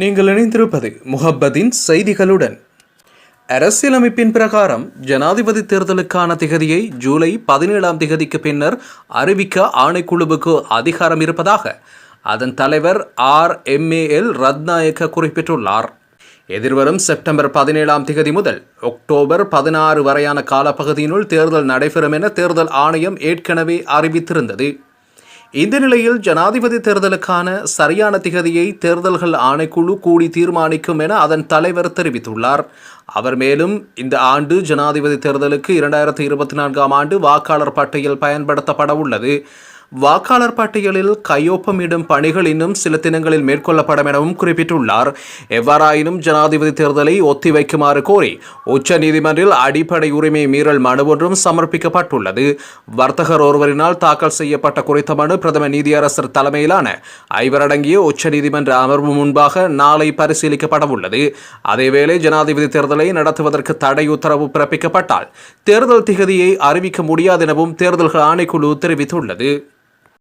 நீங்கள் இணைந்திருப்பது முஹப்பதின் செய்திகளுடன். அரசியலமைப்பின் பிரகாரம் ஜனாதிபதி தேர்தலுக்கான திகதியை ஜூலை பதினேழாம் திகதிக்கு பின்னர் அறிவிக்க ஆணைக்குழுவுக்கு அதிகாரம் இருப்பதாக அதன் தலைவர் ஆர் எம்ஏஎல் ரத்நாயக்க குறிப்பிட்டுள்ளார். எதிர்வரும் செப்டம்பர் பதினேழாம் திகதி முதல் அக்டோபர் பதினாறு வரையான காலப்பகுதியினுள் தேர்தல் நடைபெறும் என தேர்தல் ஆணையம் ஏற்கனவே அறிவித்திருந்தது. இந்த நிலையில் ஜனாதிபதி தேர்தலுக்கான சரியான திகதியை தேர்தல்கள் ஆணைக்குழு கூடி தீர்மானிக்கும் என அதன் தலைவர் தெரிவித்துள்ளார். அவர் மேலும் இந்த ஆண்டு ஜனாதிபதி தேர்தலுக்கு இரண்டாயிரத்தி இருபத்தி நான்காம் ஆண்டு வாக்காளர் பட்டியல் பயன்படுத்தப்பட உள்ளது வாக்காளர் பட்டியலில் கையொப்பமிடும் பணிகள் இன்னும் சில தினங்களில் மேற்கொள்ளப்படும் எனவும் குறிப்பிட்டுள்ளார். எவ்வாறாயினும் ஜனாதிபதி தேர்தலை ஒத்திவைக்குமாறு கோரி உச்சநீதிமன்றில் அடிப்படை உரிமை மீறல் மனு ஒன்றும் சமர்ப்பிக்கப்பட்டுள்ளது. வர்த்தகர் ஒருவரினால் தாக்கல் செய்யப்பட்ட குறித்த மனு பிரதம நீதியரசர் தலைமையிலான ஐவரடங்கிய உச்சநீதிமன்ற அமர்வு முன்பாக நாளை பரிசீலிக்கப்பட உள்ளது அதேவேளை ஜனாதிபதி தேர்தலை நடத்துவதற்கு தடை உத்தரவு பிறப்பிக்கப்பட்டால் தேர்தல் திகதியை அறிவிக்க முடியாது எனவும் தேர்தல்கள் ஆணைக்குழு தெரிவித்துள்ளது.